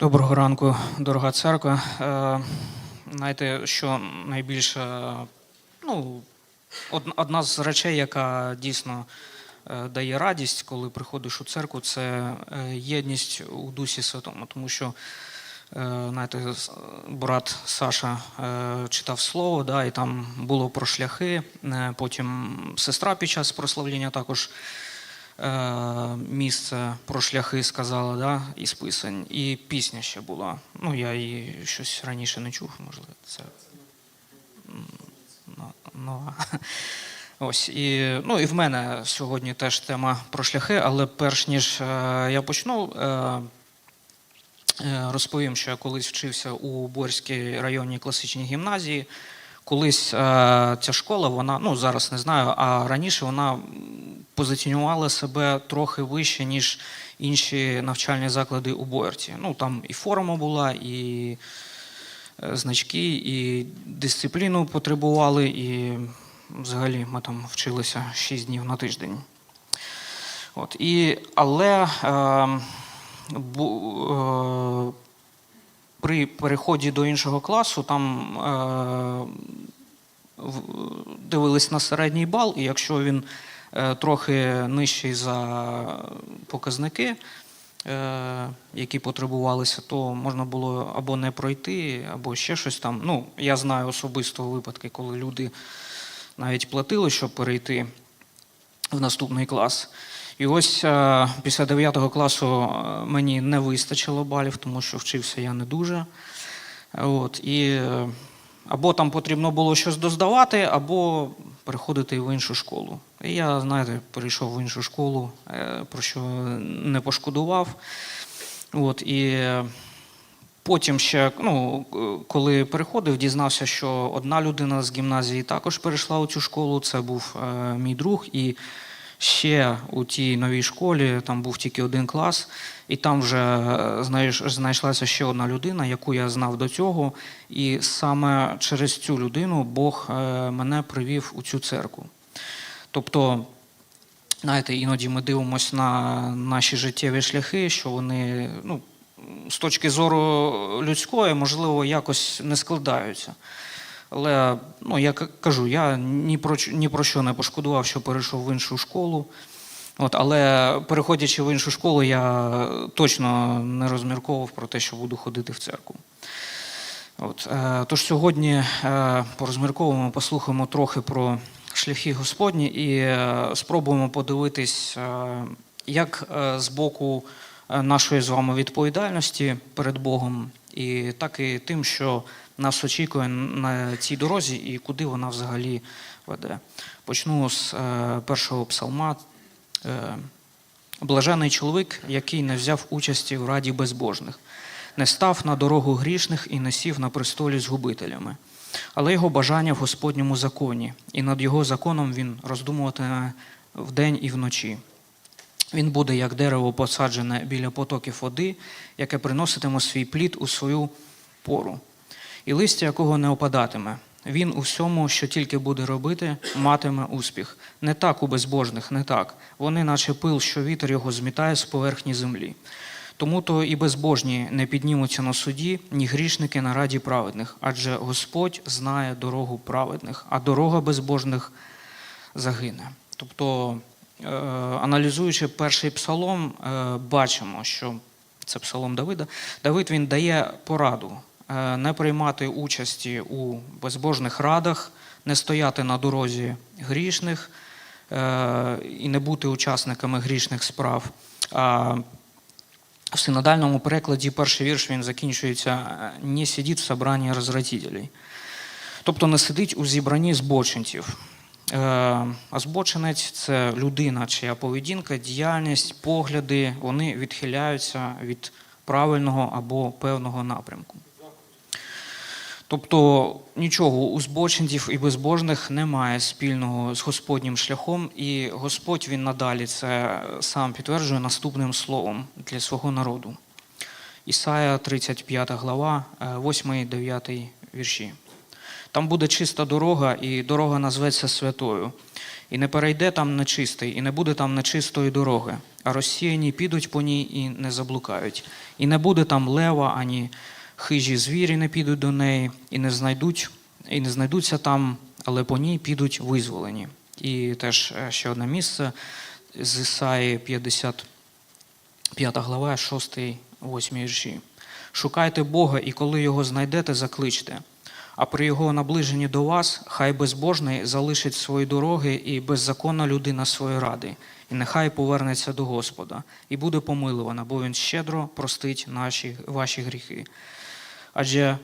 Доброго ранку, дорога церква. Е, знаєте, що найбільше, ну, одна з речей, яка дійсно е, дає радість, коли приходиш у церкву, це е, єдність у Дусі Святому. Тому що, знаєте, брат Саша читав слово, да, і там було про шляхи. Потім сестра під час прославлення також місце про шляхи сказала, да, із писань. І пісня ще була. Ну, я її щось раніше не чув, можливо, це нова. Ось і ну і в мене сьогодні теж тема про шляхи, але перш ніж е, я почну, е, е, розповім, що я колись вчився у Борській районній класичній гімназії. Колись е, ця школа, вона ну зараз не знаю, а раніше вона позиціонувала себе трохи вище, ніж інші навчальні заклади у Боярці. Ну там і форма була, і е, значки, і дисципліну потребували, і взагалі ми там вчилися 6 днів на тиждень. От, і, але е, бу, е, при переході до іншого класу там е, дивились на середній бал, і якщо він е, трохи нижчий за показники, е, які потребувалися, то можна було або не пройти, або ще щось там. Ну, я знаю особисто випадки, коли люди навіть платили, щоб перейти в наступний клас. І ось е, після 9 класу е, мені не вистачило балів, тому що вчився я не дуже. От, і е, або там потрібно було щось доздавати, або переходити в іншу школу. І я, знаєте, перейшов в іншу школу, про що не пошкодував. От, і потім ще, ну, коли переходив, дізнався, що одна людина з гімназії також перейшла у цю школу. Це був мій друг. І ще у тій новій школі там був тільки один клас, і там вже е, знаєш, знайшлася ще одна людина, яку я знав до цього. І саме через цю людину Бог е, мене привів у цю церкву. Тобто, знаєте, іноді ми дивимося на наші життєві шляхи, що вони ну, з точки зору людської, можливо, якось не складаються. Але ну, я кажу, я ні про, ні про що не пошкодував, що перейшов в іншу школу. От, але переходячи в іншу школу, я точно не розмірковував про те, що буду ходити в церкву. От, е, тож сьогодні е, порозмірковуємо, послухаємо трохи про шляхи Господні і е, спробуємо подивитись, е, як е, з боку е, нашої з вами відповідальності перед Богом, і так і тим, що нас очікує на цій дорозі і куди вона взагалі веде. Почну з е, першого псалма. Е, Блажений чоловік, який не взяв участі в раді безбожних, не став на дорогу грішних і не сів на престолі з губителями. Але його бажання в Господньому законі, і над його законом він роздумуватиме вдень і вночі. Він буде як дерево посаджене біля потоків води, яке приноситиме свій плід у свою пору, і листя якого не опадатиме. Він у всьому, що тільки буде робити, матиме успіх. Не так у безбожних, не так. Вони, наче пил, що вітер його змітає з поверхні землі. Тому то і безбожні не піднімуться на суді, ні грішники на раді праведних, адже Господь знає дорогу праведних, а дорога безбожних загине. Тобто, е, аналізуючи перший псалом, е, бачимо, що це псалом Давида. Давид він дає пораду не приймати участі у безбожних радах, не стояти на дорозі грішних е, і не бути учасниками грішних справ. А в синодальному перекладі перший вірш він закінчується е, «Не сидіть в собранні розвратителей». Тобто не сидить у зібранні збочинців. Е, А збочинець це людина, чия поведінка, діяльність, погляди, вони відхиляються від правильного або певного напрямку. Тобто нічого у збочинців і безбожних немає спільного з Господнім шляхом, і Господь він надалі це сам підтверджує наступним словом для свого народу. Ісая 35 глава, 8-9 вірші. Там буде чиста дорога, і дорога назветься святою. І не перейде там нечистий, і не буде там нечистої дороги. а розсіяні підуть по ній і не заблукають. І не буде там лева, ані хижі звірі не підуть до неї, і не знайдуть, і не знайдуться там, але по ній підуть визволені. І теж е, ще одне місце з Ісаї 55 глава, 6, 8 вірші. Шукайте Бога, і коли його знайдете, закличте. А при його наближенні до вас, хай безбожний залишить свої дороги і беззаконна людина свої ради, і нехай повернеться до Господа, і буде помилувана, бо він щедро простить наші, ваші гріхи. Адже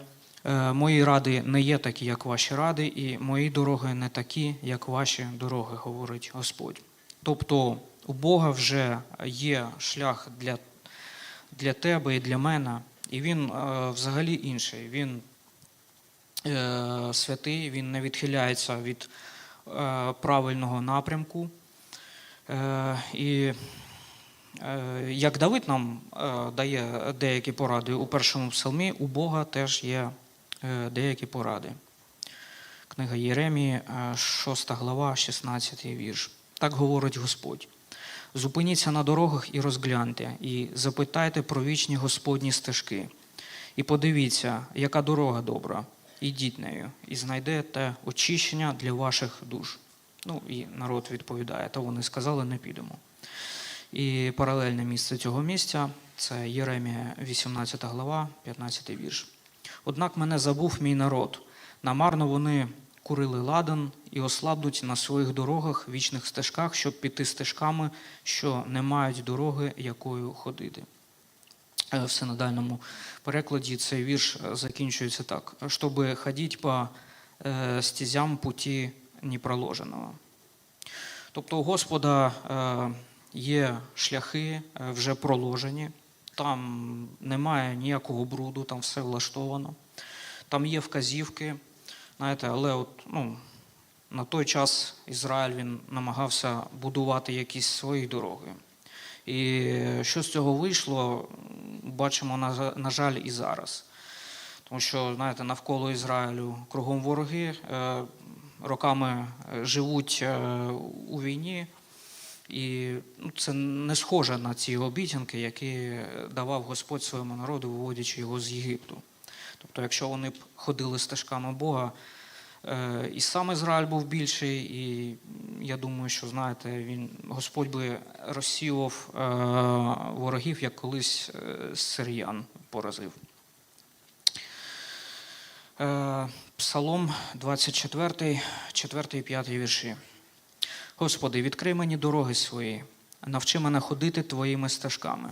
е, мої ради не є такі, як ваші ради, і мої дороги не такі, як ваші дороги, говорить Господь. Тобто у Бога вже є шлях для, для тебе і для мене, і він е, взагалі інший. Він е, святий, він не відхиляється від правильного напрямку. І як Давид нам е, дає деякі поради у першому псалмі, у Бога теж є е, деякі поради. Книга Єремії, е, 6 глава, 16 вірш. Так говорить Господь. Зупиніться на дорогах і розгляньте, і запитайте про вічні Господні стежки. І подивіться, яка дорога добра, ідіть нею, і знайдете очищення для ваших душ. Ну і народ відповідає, то вони сказали, не підемо. І паралельне місце цього місця це Єремія, 18 глава, 15 вірш. Однак мене забув мій народ. Намарно вони курили ладан і ослабнуть на своїх дорогах, вічних стежках, щоб піти стежками, що не мають дороги, якою ходити. Е, В синодальному перекладі цей вірш е, закінчується так: щоб ходити по е, стезям путі непроложеного. Тобто у Господа є шляхи е, вже проложені, там немає ніякого бруду, там все влаштовано, там є вказівки. Знаєте, але от, ну, на той час Ізраїль він намагався будувати якісь свої дороги. І що з цього вийшло, бачимо, на, жаль, і зараз. Тому що, знаєте, навколо Ізраїлю кругом вороги е, роками е, живуть е, у війні, і ну, це не схоже на ці обіцянки, які давав Господь своєму народу, виводячи його з Єгипту. Тобто, якщо вони б ходили стежками Бога, е, і сам Ізраїль був більший, і я думаю, що знаєте, він Господь би розсіював е, ворогів, як колись е, сиріян поразив. Псалом 24, 4 і 5 вірші. Господи, відкрий мені дороги свої, навчи мене ходити твоїми стежками.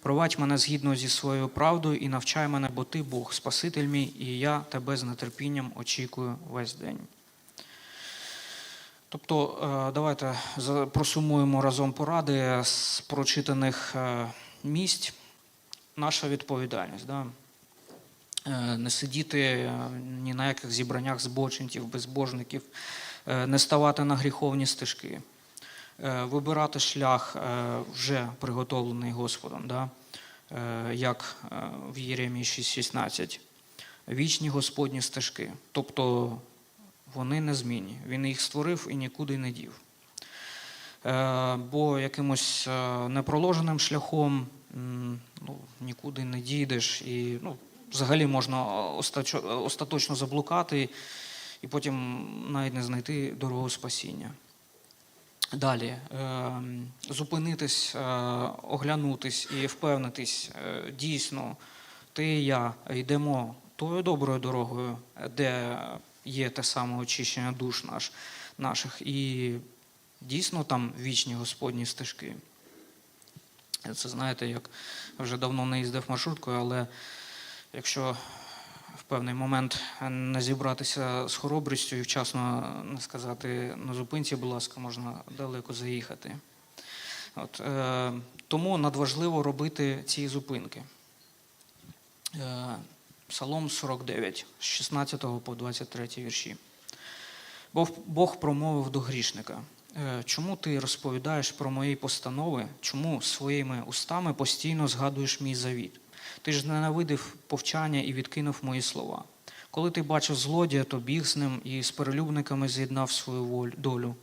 Провадь мене згідно зі своєю правдою і навчай мене, бо ти Бог, Спаситель мій, і я тебе з нетерпінням очікую весь день. Тобто, е, давайте просумуємо разом поради з прочитаних е, місць. Наша відповідальність. Да? Е, Не сидіти ні на яких зібраннях збочинців, безбожників, не ставати на гріховні стежки, е, вибирати шлях е, вже приготовлений Господом, да? е, як е, в Єремії 6.16. Вічні Господні стежки. Тобто вони незмінні. Він їх створив і нікуди не дів. Е, Бо якимось е, непроложеним шляхом ну, нікуди не дійдеш. І ну, взагалі можна остаточно заблукати і потім навіть не знайти дорогу спасіння. Далі е, зупинитись, е, оглянутись і впевнитись, е, дійсно, ти і я йдемо тою доброю дорогою, де є те саме очищення душ наш, наших, і дійсно там вічні Господні стежки. Це знаєте, як вже давно не їздив маршруткою, але якщо певний момент не зібратися з хоробрістю і вчасно не сказати на зупинці, будь ласка, можна далеко заїхати. От, е, тому надважливо робити ці зупинки. Е, Псалом 49, з 16 по 23 вірші. Бог, Бог промовив до грішника. «Е, Чому ти розповідаєш про мої постанови? Чому своїми устами постійно згадуєш мій завіт? Ти ж ненавидив повчання і відкинув мої слова. Коли ти бачив злодія, то біг з ним і з перелюбниками з'єднав свою долю.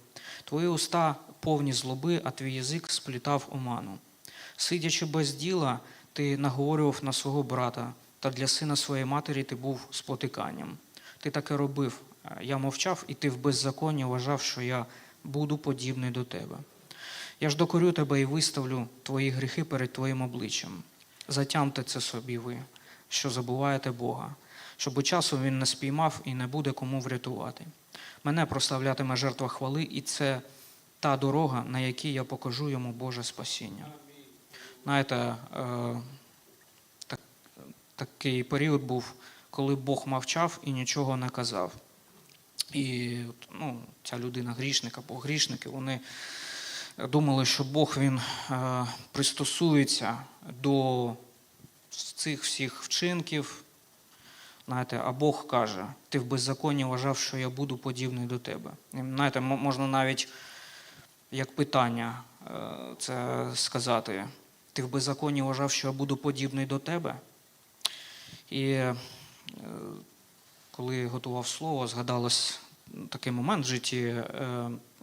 Твої уста повні злоби, а твій язик сплітав оману. Сидячи без діла, ти наговорював на свого брата, та для сина своєї матері ти був спотиканням. Ти таке робив. Я мовчав, і ти в беззаконні вважав, що я буду подібний до тебе. Я ж докорю тебе і виставлю твої гріхи перед твоїм обличчям. Затямте це собі ви, що забуваєте Бога, щоб часу він не спіймав і не буде кому врятувати. Мене прославлятиме жертва хвали, і це та дорога, на якій я покажу йому Боже спасіння. Знаєте, е, так, такий період був, коли Бог мовчав і нічого не казав. І ну, ця людина, грішник або грішники, вони думали, що Бог він е, пристосується до цих всіх вчинків. Знаєте, а Бог каже: ти в беззаконні вважав, що я буду подібний до тебе. Знаєте, можна навіть як питання е, це сказати. Ти в беззаконні вважав, що я буду подібний до тебе. І е, коли готував слово, згадалось такий момент в житті.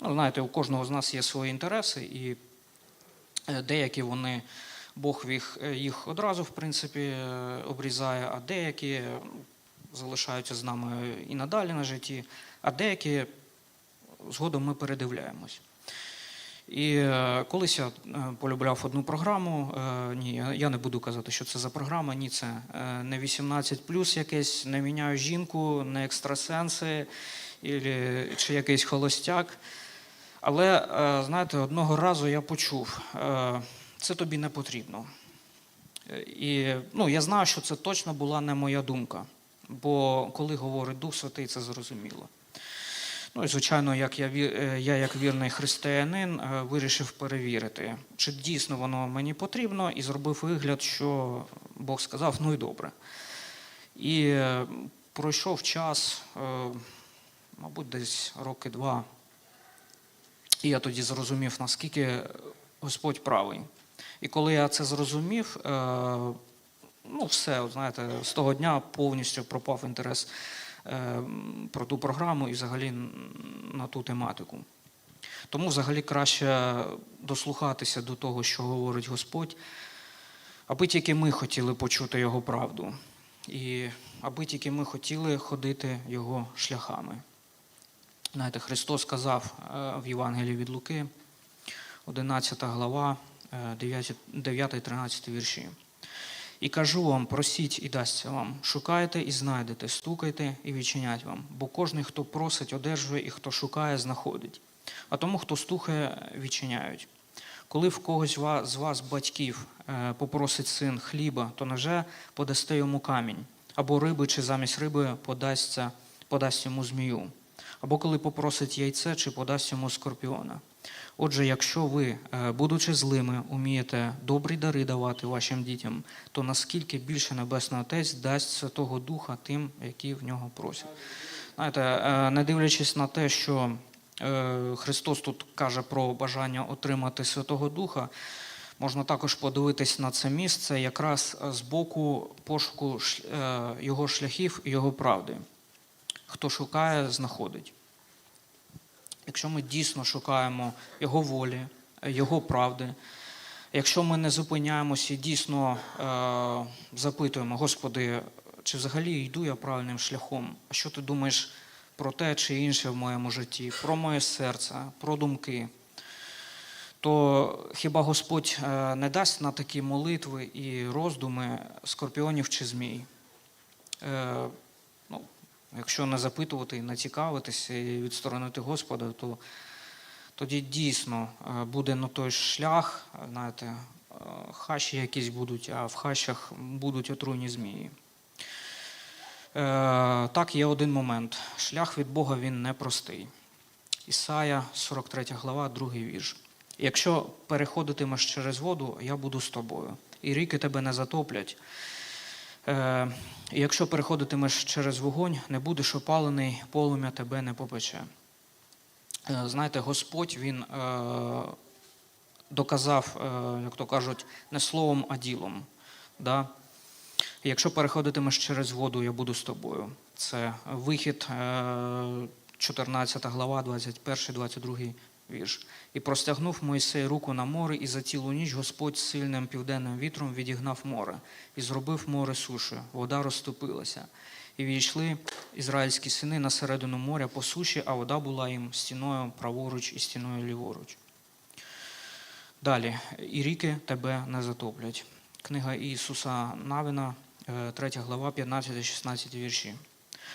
Е, знаєте, у кожного з нас є свої інтереси, і е, деякі вони, Бог їх, їх одразу, в принципі, е, обрізає, а деякі е, залишаються з нами і надалі на житті, а деякі згодом ми передивляємось. І е, колись я е, полюбляв одну програму. е, Ні, я- не буду казати, що це за програма. Ні, це е, не 18 якесь, не міняю жінку, не екстрасенси чи якийсь холостяк. Але, е, знаєте, одного разу я почув, е, це тобі не потрібно. І ну, я знаю, що це точно була не моя думка. Бо коли говорить Дух Святий, це зрозуміло. Ну і звичайно, як я, е, я як вірний християнин, вирішив перевірити, чи дійсно воно мені потрібно, і зробив вигляд, що Бог сказав, ну і добре. І пройшов час, мабуть, десь роки два. І я тоді зрозумів, наскільки Господь правий. І коли я це зрозумів, е, ну все, знаєте, з того дня повністю пропав інтерес е, про ту програму і взагалі на ту тематику. Тому взагалі краще дослухатися до того, що говорить Господь, аби тільки ми хотіли почути Його правду, і аби тільки ми хотіли ходити Його шляхами. Знаєте, Христос сказав е, в Євангелії від Луки, 11 глава, 9-13 вірші. І кажу вам, просіть і дасться вам, шукайте і знайдете, стукайте і відчинять вам. Бо кожен, хто просить, одержує, і хто шукає, знаходить. А тому, хто стукає, відчиняють. Коли в когось з вас, батьків, е, попросить син хліба, то невже подасте йому камінь, або риби, чи замість риби подасться, подасть йому змію, або коли попросить яйце, чи подасть йому скорпіона. Отже, якщо ви, е, будучи злими, умієте добрі дари давати вашим дітям, то наскільки більше Небесний Отець дасть Святого Духа тим, які в нього просять. Знаєте, е, не дивлячись на те, що е, Христос тут каже про бажання отримати Святого Духа, можна також подивитись на це місце якраз з боку пошуку його шляхів і його правди. Хто шукає, знаходить. Якщо ми дійсно шукаємо Його волі, Його правди, якщо ми не зупиняємося і дійсно е, запитуємо, Господи, чи взагалі йду я правильним шляхом? А що ти думаєш про те чи інше в моєму житті, про моє серце, про думки? То хіба Господь е, не дасть на такі молитви і роздуми скорпіонів чи змій? Якщо не запитувати і не цікавитися і відсторонити Господа, то тоді дійсно е, буде на той шлях, знаєте, е, хащі якісь будуть, а в хащах будуть отруйні змії. Е, Так, є один момент. Шлях від Бога він непростий. Ісая, 43 глава, другий вірш. Якщо переходитимеш через воду, я буду з тобою, і ріки тебе не затоплять. Е, якщо переходитимеш через вогонь, не будеш опалений, полум'я тебе не попече. Е, знаєте, Господь Він е, доказав, як то кажуть, не словом, а ділом. Да? Якщо переходитимеш через воду, я буду з тобою. Це вихід, е, 14 глава, 21-22 вірш. І простягнув Мойсей руку на море, і за цілу ніч Господь сильним південним вітром відігнав море, і зробив море сушею, вода розступилася. І війшли ізраїльські сини на середину моря по суші, а вода була їм стіною праворуч і стіною ліворуч. Далі, і ріки тебе не затоплять. Книга Ісуса Навина, 3 глава, 15-16 вірші.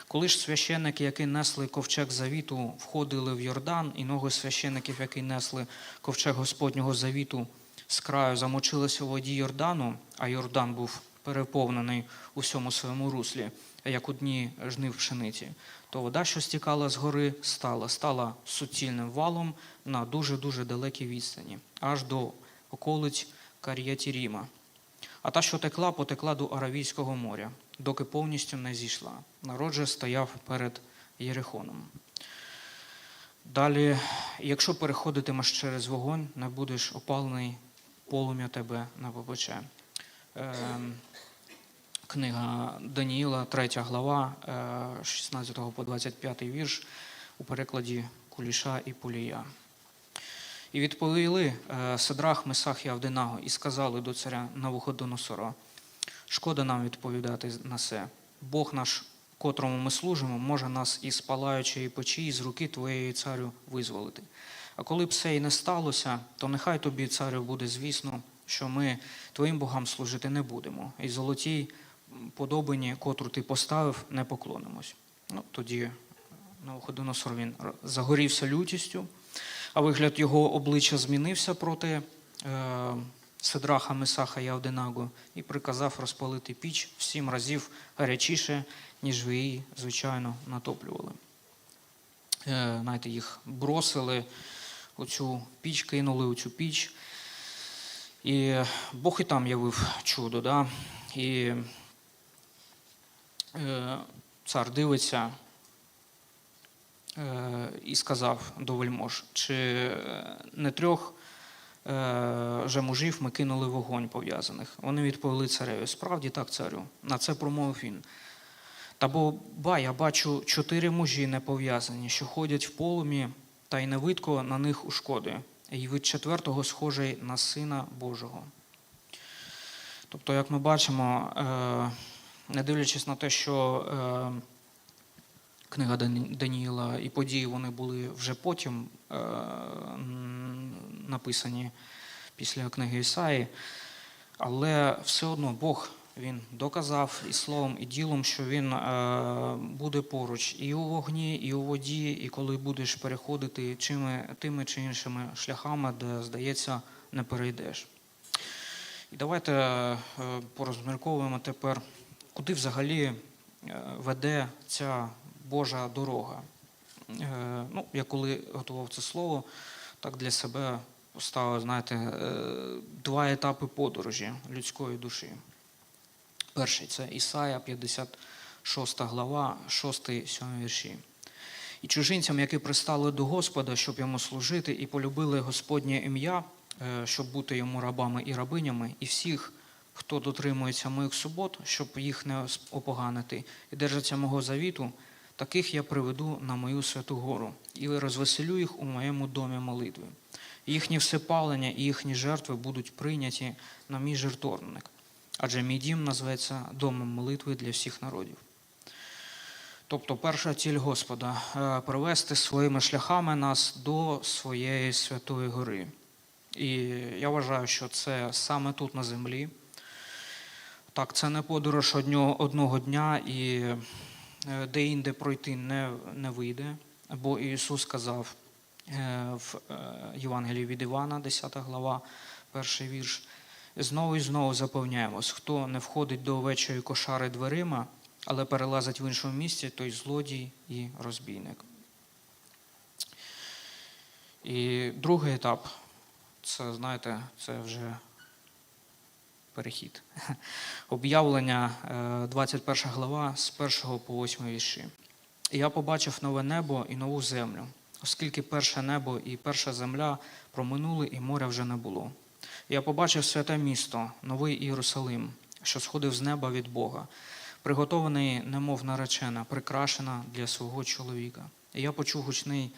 Коли ж священники, які несли ковчег завіту, входили в Йордан, і ноги священників, які несли ковчег Господнього завіту з краю, замочилися у воді Йордану, а Йордан був переповнений у всьому своєму руслі, як у дні жнив пшениці, то вода, що стікала з гори, стала, стала суцільним валом на дуже-дуже далекій відстані, аж до околиць Кар'єтіріма. А та, що текла, потекла до Аравійського моря, доки повністю не зійшла. Народ же стояв перед Єрихоном. Далі, якщо переходитимеш через вогонь, не будеш опалений, полум'я тебе не попече. Ем, Книга Даніїла, 3 глава, е, 16 по 25 вірш у перекладі Куліша і Пулія. І відповіли е, Сидрах, Месах і Авденаго, і сказали до царя Навуходоносора, шкода нам відповідати на це. Бог наш, котрому ми служимо, може нас із палаючої печі, з руки твоєї царю визволити. А коли б це і не сталося, то нехай тобі, царю, буде звісно, що ми твоїм богам служити не будемо, і золотій подобині, котру ти поставив, не поклонимось. Ну, тоді Навуходоносор він загорівся лютістю, а вигляд його обличчя змінився проти е, Сидраха, Месаха і Авденагу і приказав розпалити піч в сім разів гарячіше, ніж ви її, звичайно, натоплювали. Е, знаєте, їх бросили у цю піч, кинули у цю піч. І Бог і там явив чудо. Да? І е, цар дивиться е, і сказав до вельмож, чи е, не трьох е, же мужів ми кинули вогонь пов'язаних. Вони відповіли цареві. Справді так, царю. На це промовив він. Та бо ба, я бачу чотири мужі не пов'язані, що ходять в полумі, та й не видко на них ушкоди, і від четвертого схожий на Сина Божого. Тобто, як ми бачимо, е, не дивлячись на те, що е, книга Дані- Даніїла і події вони були вже потім е, написані після книги Ісаї, але все одно Бог він доказав і словом, і ділом, що він е, буде поруч і у вогні, і у воді, і коли будеш переходити чими, тими чи іншими шляхами, де, здається, не перейдеш. І давайте е, порозмірковуємо тепер, куди взагалі е, веде ця Божа дорога. Е, Ну, я коли готував це слово, так для себе поставив, знаєте, е, два етапи подорожі людської душі. Перший це Ісая, 56 глава, 6-7 вірші. І чужинцям, які пристали до Господа, щоб йому служити, і полюбили Господнє ім'я, е, щоб бути йому рабами і рабинями, і всіх, хто дотримується моїх субот, щоб їх не опоганити, і держаться мого завіту, таких я приведу на мою святу гору і розвеселю їх у моєму домі молитви. Їхні всепалення і їхні жертви будуть прийняті на мій жертовник, адже мій дім назветься домом молитви для всіх народів. Тобто, перша ціль Господа е, привести своїми шляхами нас до своєї святої гори. І я вважаю, що це саме тут на землі. Так, це не подорож одного дня і де-інде пройти не, не вийде. Бо Ісус сказав е, в е, Євангелії від Івана, 10 глава, перший вірш. Знову і знову запевняємось, хто не входить до овечої кошари дверима, але перелазить в іншому місці, той злодій і розбійник. І другий етап це, знаєте, це вже перехід. Об'явлення, е, 21 глава, з 1 по 8 вірші. Я побачив нове небо і нову землю, оскільки перше небо і перша земля проминули, і моря вже не було. Я побачив святе місто, новий Єрусалим, що сходив з неба від Бога, приготований, немов наречена, прикрашена для свого чоловіка. І я почув гучний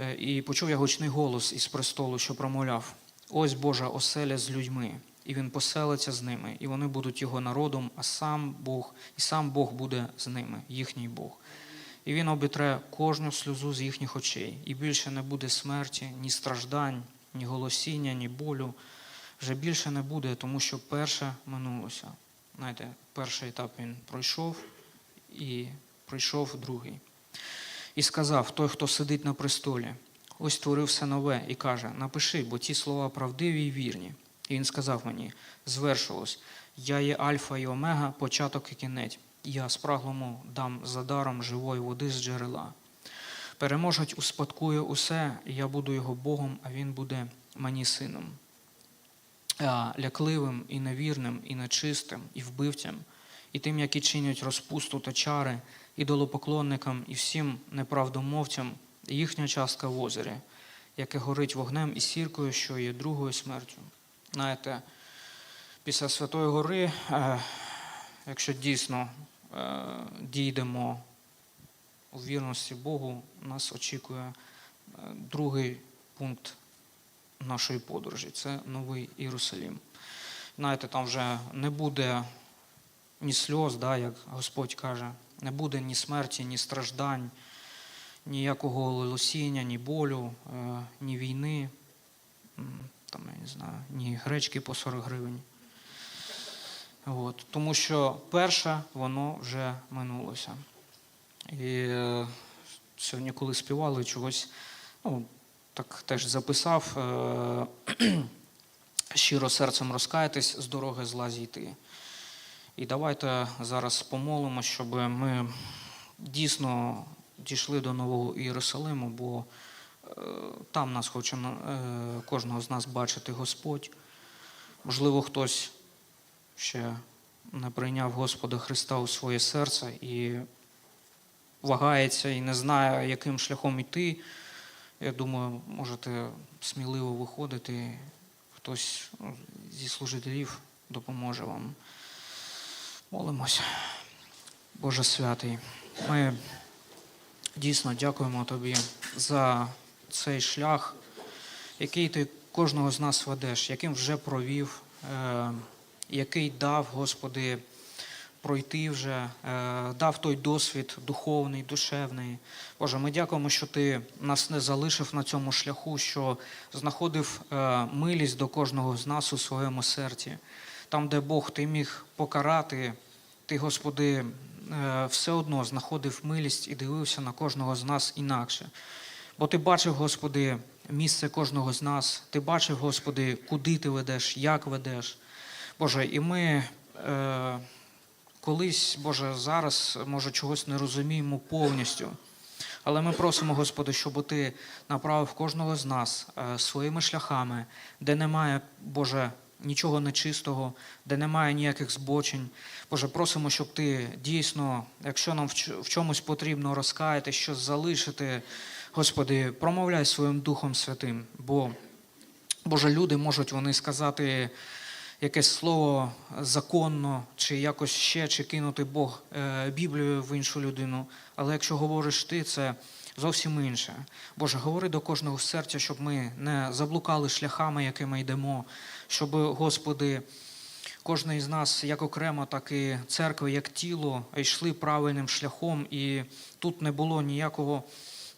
Е, І почув я гучний голос із престолу, що промовляв: Ось Божа оселя з людьми, і він поселиться з ними, і вони будуть його народом, а сам Бог, і сам Бог буде з ними, їхній Бог. І він обітре кожну сльозу з їхніх очей, і більше не буде смерті, ні страждань, ні голосіння, ні болю. Вже більше не буде, тому що перше минулося. Знаєте, перший етап він пройшов, і прийшов другий. І сказав той, хто сидить на престолі, ось створив все нове, і каже: Напиши, бо ті слова правдиві і вірні. І він сказав мені: звершилось, я є Альфа і Омега, початок і кінець. Я спраглому дам за даром живої води з джерела. Переможуть успадкує усе, я буду його Богом, а він буде мені сином. Лякливим і невірним, і нечистим, і вбивцям, і тим, які чинять розпусту та чари, ідолопоклонникам і всім неправдомовцям, їхня частка в озері, яке горить вогнем і сіркою, що є другою смертю. Знаєте, після Святої Гори, е, якщо дійсно е, дійдемо у вірності Богу, нас очікує е, другий пункт нашої подорожі. Це Новий Єрусалім. Знаєте, там вже не буде ні сльоз, да, як Господь каже, не буде ні смерті, ні страждань, ніякого голосіння, ні болю, ні війни, там, я не знаю, ні гречки по 40 гривень. От. Тому що перше, воно вже минулося. І е, сьогодні, коли співали, чогось, ну, так теж записав, е, щиро серцем розкаятись, з дороги зла зійти. І давайте зараз помолимо, щоб ми дійсно дійшли до Нового Ієрусалиму, бо там нас хоче е, кожного з нас бачити Господь. Можливо, хтось ще не прийняв Господа Христа у своє серце і вагається і не знає, яким шляхом йти. Я думаю, можете сміливо виходити. Хтось зі служителів допоможе вам. Молимося. Боже святий, ми дійсно дякуємо Тобі за цей шлях, який ти кожного з нас ведеш, яким вже провів, е, який дав, Господи, пройти вже, е, дав той досвід духовний, душевний. Боже, ми дякуємо, що Ти нас не залишив на цьому шляху, що знаходив е, милість до кожного з нас у своєму серці. Там, де Бог ти міг покарати, ти, Господи, все одно знаходив милість і дивився на кожного з нас інакше. Бо ти бачив, Господи, місце кожного з нас, ти бачив, Господи, куди ти ведеш, як ведеш. Боже, і ми е, колись, Боже, зараз, може, чогось не розуміємо повністю. Але ми просимо, Господи, щоб Ти направив кожного з нас е, своїми шляхами, де немає, Боже, нічого нечистого, де немає ніяких збочень. Боже, просимо, щоб Ти дійсно, якщо нам в чомусь потрібно розкаяти, щось залишити, Господи, промовляй своїм Духом Святим. Бо, Боже, люди можуть вони сказати якесь слово законно, чи якось ще, чи кинути Бог е, Біблію в іншу людину. Але якщо говориш ти, це зовсім інше. Боже, говори до кожного серця, щоб ми не заблукали шляхами, якими йдемо, щоб, Господи, кожен із нас, як окремо, так і церква, як тіло, йшли правильним шляхом, і тут не було ніякого,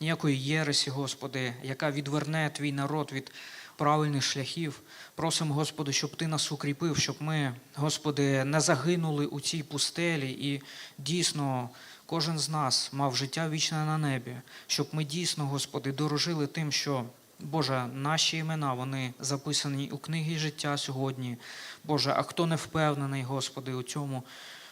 ніякої єресі, Господи, яка відверне твій народ від правильних шляхів. Просимо, Господи, щоб Ти нас укріпив, щоб ми, Господи, не загинули у цій пустелі і дійсно кожен з нас мав життя вічне на небі, щоб ми дійсно, Господи, дорожили тим, що Боже, наші імена вони записані у книгі життя сьогодні. Боже, а хто не впевнений, Господи, у цьому,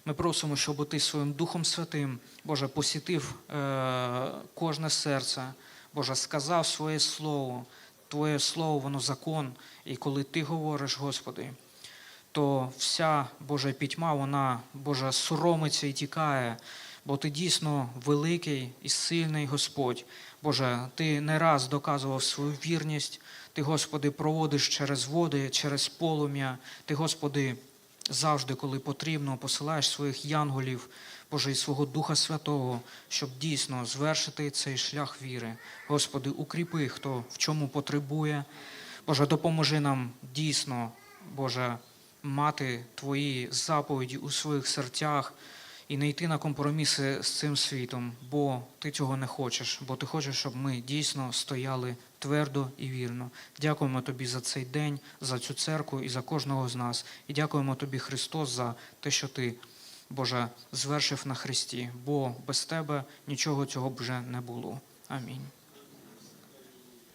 ми просимо, щоб Ти своїм Духом Святим, Боже, посітив е, кожне серце, Боже, сказав своє слово. Твоє слово, воно закон. І коли ти говориш, Господи, то вся Божа пітьма, вона, Боже, соромиться і тікає, бо ти дійсно великий і сильний Господь. Боже, ти не раз доказував свою вірність. Ти, Господи, проводиш через води, через полум'я. Ти, Господи, завжди, коли потрібно, посилаєш своїх янголів, Боже, і свого Духа Святого, щоб дійсно звершити цей шлях віри. Господи, укріпи, хто в чому потребує. Боже, допоможи нам дійсно, Боже, мати Твої заповіді у своїх серцях і не йти на компроміси з цим світом, бо ти цього не хочеш, бо ти хочеш, щоб ми дійсно стояли твердо і вірно. Дякуємо тобі за цей день, за цю церкву і за кожного з нас. І дякуємо тобі, Христос, за те, що ти, Боже, звершив на Христі, бо без тебе нічого цього б вже не було. Амінь.